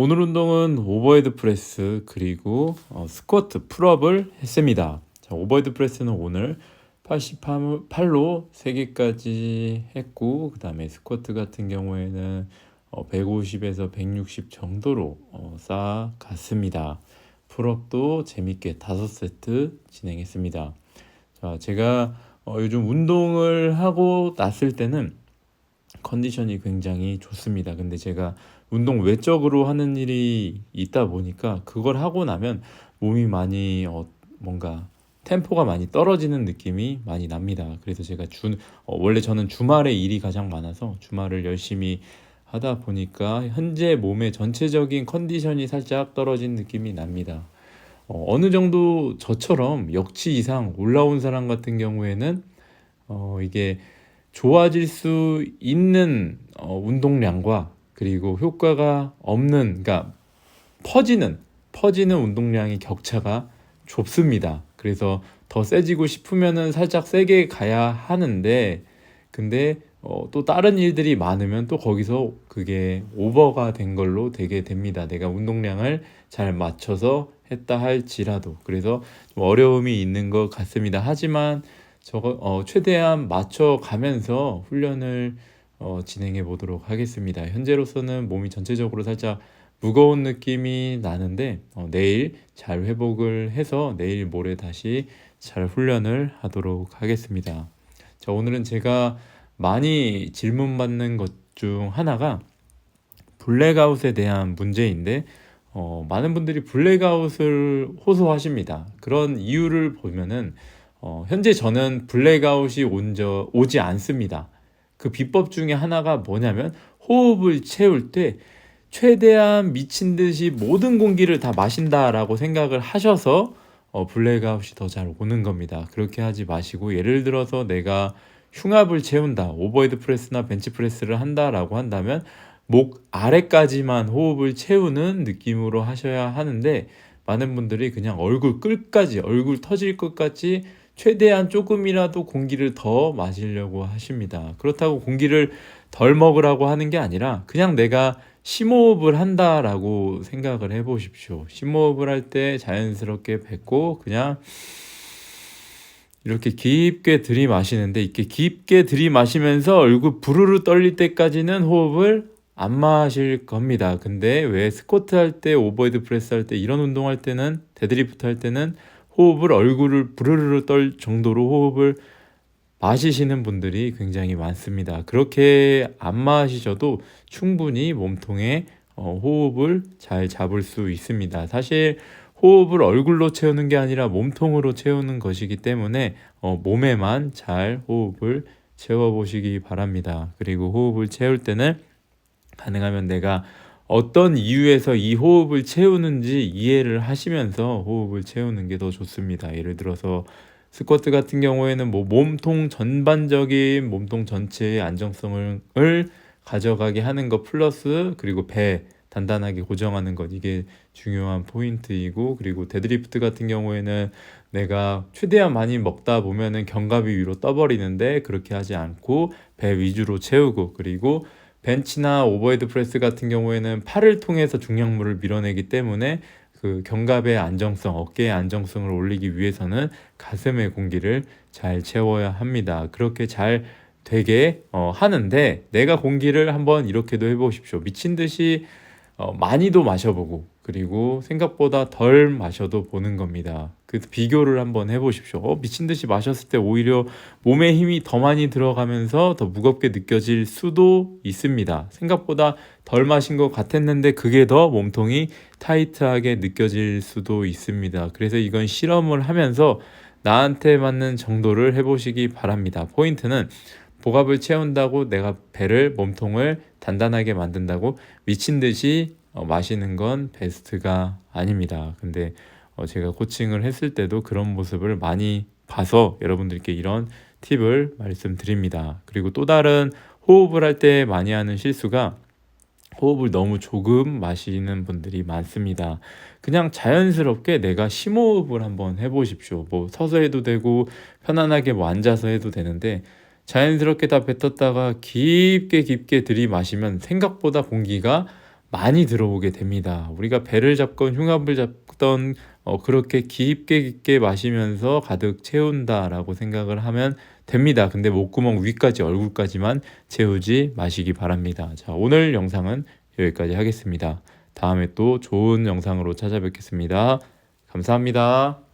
오늘 운동은 오버헤드 프레스 그리고 어, 스쿼트 풀업을 했습니다. 자, 오버헤드 프레스는 오늘 88로 3개까지 했고 그 다음에 스쿼트 같은 경우에는 어, 150에서 160 정도로 어, 쌓아갔습니다. 풀업도 재밌게 5세트 진행했습니다. 자, 제가 어, 요즘 운동을 하고 났을 때는 컨디션이 굉장히 좋습니다. 근데 제가 운동 외적으로 하는 일이 있다 보니까 그걸 하고 나면 몸이 많이 어, 뭔가 템포가 많이 떨어지는 느낌이 많이 납니다. 그래서 제가 주 어, 원래 저는 주말에 일이 가장 많아서 주말을 열심히 하다 보니까 현재 몸의 전체적인 컨디션이 살짝 떨어진 느낌이 납니다. 어, 어느 정도 저처럼 역치 이상 올라온 사람 같은 경우에는 어, 이게 좋아질 수 있는 어, 운동량과 그리고 효과가 없는, 그러니까 퍼지는 퍼지는 운동량의 격차가 좁습니다. 그래서 더 세지고 싶으면은 살짝 세게 가야 하는데, 근데 어, 또 다른 일들이 많으면 또 거기서 그게 오버가 된 걸로 되게 됩니다. 내가 운동량을 잘 맞춰서 했다 할지라도 그래서 좀 어려움이 있는 것 같습니다. 하지만 저거 어, 최대한 맞춰 가면서 훈련을 어, 진행해 보도록 하겠습니다. 현재로서는 몸이 전체적으로 살짝 무거운 느낌이 나는데 어, 내일 잘 회복을 해서 내일 모레 다시 잘 훈련을 하도록 하겠습니다. 자, 오늘은 제가 많이 질문 받는 것 중 하나가 블랙아웃에 대한 문제인데 어, 많은 분들이 블랙아웃을 호소하십니다. 그런 이유를 보면은 어, 현재 저는 블랙아웃이 온 저, 오지 않습니다. 그 비법 중에 하나가 뭐냐면 호흡을 채울 때 최대한 미친 듯이 모든 공기를 다 마신다라고 생각을 하셔서 어, 블랙아웃이 더 잘 오는 겁니다. 그렇게 하지 마시고 예를 들어서 내가 흉압을 채운다, 오버헤드 프레스나 벤치 프레스를 한다라고 한다면 목 아래까지만 호흡을 채우는 느낌으로 하셔야 하는데 많은 분들이 그냥 얼굴 끝까지 얼굴 터질 것까지 최대한 조금이라도 공기를 더 마시려고 하십니다. 그렇다고 공기를 덜 먹으라고 하는 게 아니라 그냥 내가 심호흡을 한다라고 생각을 해 보십시오. 심호흡을 할 때 자연스럽게 뱉고 그냥 이렇게 깊게 들이마시는데 이렇게 깊게 들이마시면서 얼굴 부르르 떨릴 때까지는 호흡을 안 마실 겁니다. 근데 왜 스쿼트 할 때, 오버헤드 프레스 할 때, 이런 운동 할 때는, 데드리프트 할 때는 호흡을 얼굴을 부르르 떨 정도로 호흡을 마시시는 분들이 굉장히 많습니다. 그렇게 안 마시셔도 충분히 몸통에 어, 호흡을 잘 잡을 수 있습니다. 사실 호흡을 얼굴로 채우는 게 아니라 몸통으로 채우는 것이기 때문에 어, 몸에만 잘 호흡을 채워보시기 바랍니다. 그리고 호흡을 채울 때는 가능하면 내가 어떤 이유에서 이 호흡을 채우는지 이해를 하시면서 호흡을 채우는 게 더 좋습니다. 예를 들어서 스쿼트 같은 경우에는 뭐 몸통 전반적인 몸통 전체의 안정성을 가져가게 하는 것 플러스 그리고 배 단단하게 고정하는 것 이게 중요한 포인트이고 그리고 데드리프트 같은 경우에는 내가 최대한 많이 먹다 보면은 견갑이 위로 떠버리는데 그렇게 하지 않고 배 위주로 채우고 그리고 벤치나 오버헤드 프레스 같은 경우에는 팔을 통해서 중량물을 밀어내기 때문에 그 견갑의 안정성, 어깨의 안정성을 올리기 위해서는 가슴의 공기를 잘 채워야 합니다. 그렇게 잘 되게 어, 하는데 내가 공기를 한번 이렇게도 해보십시오. 미친 듯이 어, 많이도 마셔보고 그리고 생각보다 덜 마셔도 보는 겁니다. 그 비교를 한번 해보십시오. 어, 미친 듯이 마셨을 때 오히려 몸에 힘이 더 많이 들어가면서 더 무겁게 느껴질 수도 있습니다. 생각보다 덜 마신 것 같았는데 그게 더 몸통이 타이트하게 느껴질 수도 있습니다. 그래서 이건 실험을 하면서 나한테 맞는 정도를 해보시기 바랍니다. 포인트는 복압을 채운다고 내가 배를 몸통을 단단하게 만든다고 미친 듯이 어, 마시는 건 베스트가 아닙니다. 근데 어, 제가 코칭을 했을 때도 그런 모습을 많이 봐서 여러분들께 이런 팁을 말씀드립니다. 그리고 또 다른 호흡을 할 때 많이 하는 실수가 호흡을 너무 조금 마시는 분들이 많습니다. 그냥 자연스럽게 내가 심호흡을 한번 해보십시오. 뭐 서서 해도 되고 편안하게 뭐 앉아서 해도 되는데 자연스럽게 다 뱉었다가 깊게 깊게 들이마시면 생각보다 공기가 많이 들어오게 됩니다. 우리가 배를 잡건 흉압을 잡던 어, 그렇게 깊게 깊게 마시면서 가득 채운다라고 생각을 하면 됩니다. 근데 목구멍 위까지 얼굴까지만 채우지 마시기 바랍니다. 자, 오늘 영상은 여기까지 하겠습니다. 다음에 또 좋은 영상으로 찾아뵙겠습니다. 감사합니다.